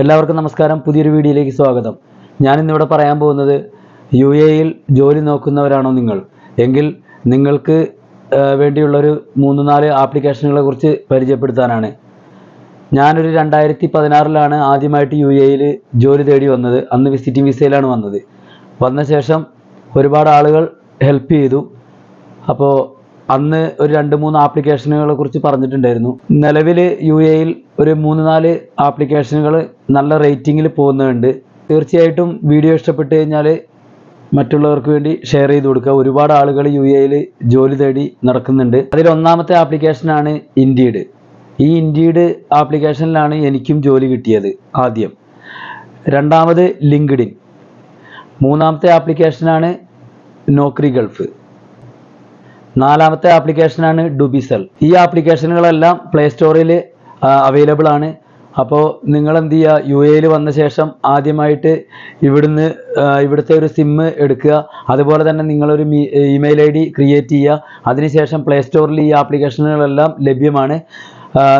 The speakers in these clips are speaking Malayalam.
എല്ലാവർക്കും നമസ്കാരം. പുതിയൊരു വീഡിയോയിലേക്ക് സ്വാഗതം. ഞാൻ ഇന്നിവിടെ പറയാൻ പോകുന്നത് യു എയിൽ ജോലി നോക്കുന്നവരാണോ നിങ്ങൾ? എങ്കിൽ നിങ്ങൾക്ക് വേണ്ടിയുള്ള ഒരു മൂന്ന് നാല് ആപ്ലിക്കേഷനുകളെ കുറിച്ച് പരിചയപ്പെടുത്താനാണ്. ഞാനൊരു രണ്ടായിരത്തി പതിനാറിലാണ് ആദ്യമായിട്ട് യു എയിൽ ജോലി തേടി വന്നത്. അന്ന് വിസിറ്റിംഗ് വിസയിലാണ് വന്നത്. വന്ന ശേഷം ഒരുപാട് ആളുകൾ ഹെൽപ്പ് ചെയ്തു. അപ്പോൾ അന്ന് ഒരു രണ്ട് മൂന്ന് ആപ്ലിക്കേഷനുകളെ കുറിച്ച് പറഞ്ഞിട്ടുണ്ടായിരുന്നു. നിലവിൽ യു എയിൽ ഒരു മൂന്ന് നാല് ആപ്ലിക്കേഷനുകൾ നല്ല റേറ്റിങ്ങിൽ പോകുന്നുണ്ട്. തീർച്ചയായിട്ടും വീഡിയോ ഇഷ്ടപ്പെട്ട് കഴിഞ്ഞാൽ മറ്റുള്ളവർക്ക് വേണ്ടി ഷെയർ ചെയ്ത് കൊടുക്കുക. ഒരുപാട് ആളുകൾ യു എയിൽ ജോലി തേടി നടക്കുന്നുണ്ട്. അതിൽ ഒന്നാമത്തെ ആപ്ലിക്കേഷനാണ് ഇൻഡീഡ്. ഈ ഇൻഡീഡ് ആപ്ലിക്കേഷനിലാണ് എനിക്കും ജോലി കിട്ടിയത് ആദ്യം. രണ്ടാമത് ലിങ്ക്ഡിൻ മൂന്നാമത്തെ ആപ്ലിക്കേഷനാണ് നോക്രി ഗൾഫ്. നാലാമത്തെ ആപ്ലിക്കേഷനാണ് ഡുബിസെൽ. ഈ ആപ്ലിക്കേഷനുകളെല്ലാം പ്ലേ സ്റ്റോറിൽ അവൈലബിൾ ആണ്. അപ്പോൾ നിങ്ങൾ എന്ത് ചെയ്യുക യു എയിൽ വന്ന ശേഷം ആദ്യമായിട്ട് ഇവിടുന്ന് ഇവിടുത്തെ ഒരു സിമ്മ് എടുക്കുക. അതുപോലെ തന്നെ നിങ്ങളൊരു ഇമെയിൽ ഐ ഡി ക്രിയേറ്റ് ചെയ്യുക. അതിനുശേഷം പ്ലേ സ്റ്റോറിൽ ഈ ആപ്ലിക്കേഷനുകളെല്ലാം ലഭ്യമാണ്.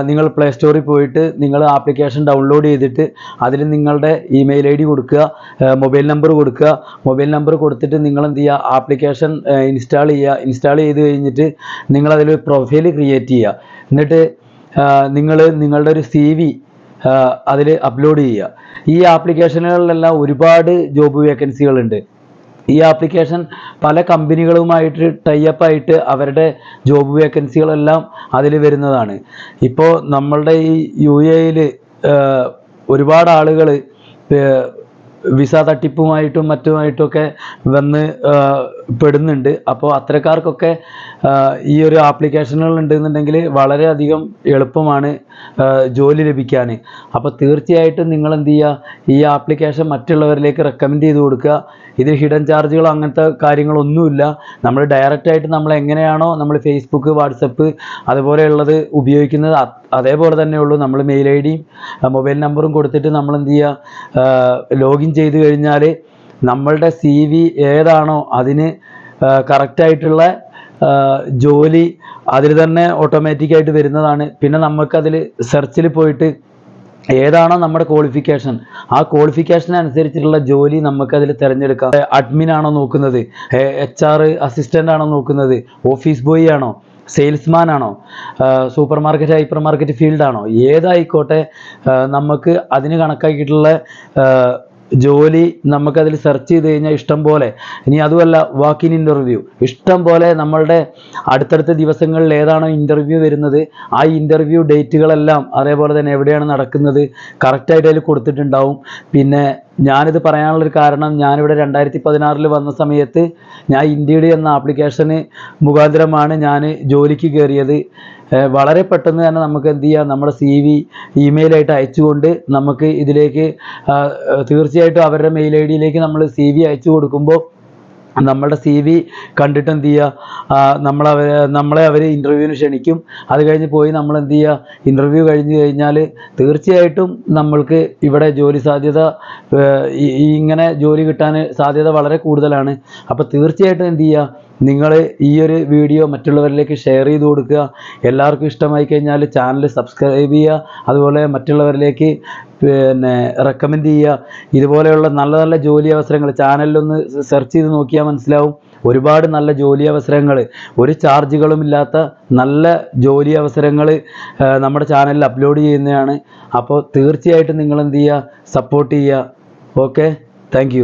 നിങ്ങൾ പ്ലേ സ്റ്റോറിൽ പോയിട്ട് നിങ്ങൾ ആപ്ലിക്കേഷൻ ഡൗൺലോഡ് ചെയ്തിട്ട് അതിൽ നിങ്ങളുടെ ഇമെയിൽ ഐ ഡി കൊടുക്കുക മൊബൈൽ നമ്പർ കൊടുക്കുക. മൊബൈൽ നമ്പർ കൊടുത്തിട്ട് നിങ്ങൾ എന്ത് ചെയ്യുക? ആപ്ലിക്കേഷൻ ഇൻസ്റ്റാൾ ചെയ്യുക. ഇൻസ്റ്റാൾ ചെയ്ത് കഴിഞ്ഞിട്ട് നിങ്ങൾ അതിൽ പ്രൊഫൈൽ ക്രിയേറ്റ് ചെയ്യുക. എന്നിട്ട് നിങ്ങൾ നിങ്ങളുടെ ഒരു സി വി അതിൽ അപ്ലോഡ് ചെയ്യുക. ഈ ആപ്ലിക്കേഷനുകളിലെല്ലാം ഒരുപാട് ജോബ് വേക്കൻസികളുണ്ട് ഈ ആപ്ലിക്കേഷൻ പല കമ്പനികളുമായിട്ട് ടൈപ്പ് ആയിട്ട് അവരുടെ ജോബ് വേക്കൻസികളെല്ലാം അതിൽ വരുന്നതാണ്. ഇപ്പോൾ നമ്മളുടെ ഈ യു എയിൽ ഒരുപാട് ആളുകൾ വിസ തട്ടിപ്പുമായിട്ടും മറ്റുമായിട്ടൊക്കെ വന്ന് പെടുന്നുണ്ട്. അപ്പോൾ അത്തരക്കാർക്കൊക്കെ ഈ ഒരു ആപ്ലിക്കേഷനുകൾ ഉണ്ടെന്നുണ്ടെങ്കിൽ വളരെയധികം എളുപ്പമാണ് ജോലി ലഭിക്കാൻ അപ്പോൾ തീർച്ചയായിട്ടും നിങ്ങൾ എന്ത് ചെയ്യുക ഈ ആപ്ലിക്കേഷൻ മറ്റുള്ളവരിലേക്ക് റെക്കമെൻഡ് ചെയ്ത് കൊടുക്കുക. ഇതിൽ ഹിഡൻ ചാർജുകളോ അങ്ങനത്തെ കാര്യങ്ങളൊന്നുമില്ല. നമ്മൾ ഡയറക്റ്റായിട്ട് നമ്മൾ എങ്ങനെയാണോ നമ്മൾ ഫേസ്ബുക്ക് വാട്സപ്പ് അതുപോലെയുള്ളത് ഉപയോഗിക്കുന്നത്. അതേപോലെ തന്നെ ഉള്ളൂ. നമ്മൾ മെയിൽ ഐ ഡിയും മൊബൈൽ നമ്പറും കൊടുത്തിട്ട് നമ്മൾ എന്ത് ചെയ്യുക ലോഗിൻ ചെയ്ത് കഴിഞ്ഞാൽ നമ്മളുടെ സി വി ഏതാണോ അതിന് കറക്റ്റായിട്ടുള്ള ജോലി അതിൽ തന്നെ ഓട്ടോമാറ്റിക്കായിട്ട് വരുന്നതാണ്. പിന്നെ നമുക്കതിൽ സെർച്ചിൽ പോയിട്ട് ഏതാണോ നമ്മുടെ ക്വാളിഫിക്കേഷൻ ആ ക്വാളിഫിക്കേഷൻ അനുസരിച്ചിട്ടുള്ള ജോലി നമുക്കതിൽ തിരഞ്ഞെടുക്കാം. അഡ്മിൻ ആണോ നോക്കുന്നത് എച്ച് ആർ അസിസ്റ്റന്റ് ആണോ നോക്കുന്നത് ഓഫീസ് ബോയ് ആണോ സെയിൽസ്മാൻ ആണോ സൂപ്പർ മാർക്കറ്റ് ഹൈപ്പർ മാർക്കറ്റ് ഫീൽഡാണോ ഏതായിക്കോട്ടെ നമുക്ക് അതിന് കണക്കാക്കിയിട്ടുള്ള ജോലി നമുക്കതിൽ സെർച്ച് ചെയ്ത് കഴിഞ്ഞാൽ ഇഷ്ടം പോലെ. ഇനി അതുമല്ല വാക്കിൻ ഇന്റർവ്യൂ ഇഷ്ടം പോലെ നമ്മളുടെ അടുത്തടുത്ത ദിവസങ്ങളിൽ ഏതാണോ ഇന്റർവ്യൂ വരുന്നത് ആ ഇന്റർവ്യൂ ഡേറ്റുകളെല്ലാം അതേപോലെ തന്നെ എവിടെയാണ് നടക്കുന്നത് കറക്റ്റായിട്ട് അതിൽ കൊടുത്തിട്ടുണ്ടാവും. പിന്നെ ഞാനിത് പറയാനുള്ളൊരു കാരണം ഞാനിവിടെ രണ്ടായിരത്തി പതിനാറിൽ വന്ന സമയത്ത് ഞാൻ ഇന്ത്യയുടെ എന്ന ആപ്ലിക്കേഷന് മുഖാന്തരമാണ് ഞാൻ ജോലിക്ക് കയറിയത്. വളരെ പെട്ടെന്ന് തന്നെ നമുക്ക് എന്ത് ചെയ്യാം നമ്മുടെ സി വി ഇമെയിലായിട്ട് അയച്ചുകൊണ്ട് നമുക്ക് ഇതിലേക്ക് തീർച്ചയായിട്ടും അവരുടെ മെയിൽ ഐ ഡിയിലേക്ക് നമ്മൾ സി വി അയച്ചു കൊടുക്കുമ്പോൾ നമ്മളുടെ സി വി കണ്ടിട്ട് എന്ത് ചെയ്യുക നമ്മളവർ നമ്മളെ അവർ ഇന്റർവ്യൂവിന് ക്ഷണിക്കും. അത് കഴിഞ്ഞ് പോയി നമ്മൾ എന്ത് ചെയ്യുക ഇന്റർവ്യൂ കഴിഞ്ഞ് കഴിഞ്ഞാൽ തീർച്ചയായിട്ടും നമ്മൾക്ക് ഇവിടെ ജോലി സാധ്യത ഇങ്ങനെ ജോലി കിട്ടാൻ സാധ്യത വളരെ കൂടുതലാണ്. അപ്പോൾ തീർച്ചയായിട്ടും എന്ത് ചെയ്യുക നിങ്ങൾ ഈ ഒരു വീഡിയോ മറ്റുള്ളവരിലേക്ക് ഷെയർ ചെയ്ത് കൊടുക്കുക. എല്ലാവർക്കും ഇഷ്ടമായി കഴിഞ്ഞാൽ ചാനൽ സബ്സ്ക്രൈബ് ചെയ്യുക. അതുപോലെ മറ്റുള്ളവരിലേക്ക് പിന്നെ റെക്കമെൻഡ് ചെയ്യുക. ഇതുപോലെയുള്ള നല്ല നല്ല ജോലി അവസരങ്ങൾ ചാനലിലൊന്ന് സെർച്ച് ചെയ്ത് നോക്കിയാൽ മനസ്സിലാവും. ഒരുപാട് നല്ല ജോലി അവസരങ്ങൾ ഒരു ചാർജുകളും ഇല്ലാത്ത നല്ല ജോലി അവസരങ്ങൾ നമ്മുടെ ചാനലിൽ അപ്ലോഡ് ചെയ്യുന്നതാണ്. അപ്പോൾ തീർച്ചയായിട്ടും നിങ്ങൾ എന്ത് ചെയ്യുക? സപ്പോർട്ട് ചെയ്യുക. Okay thank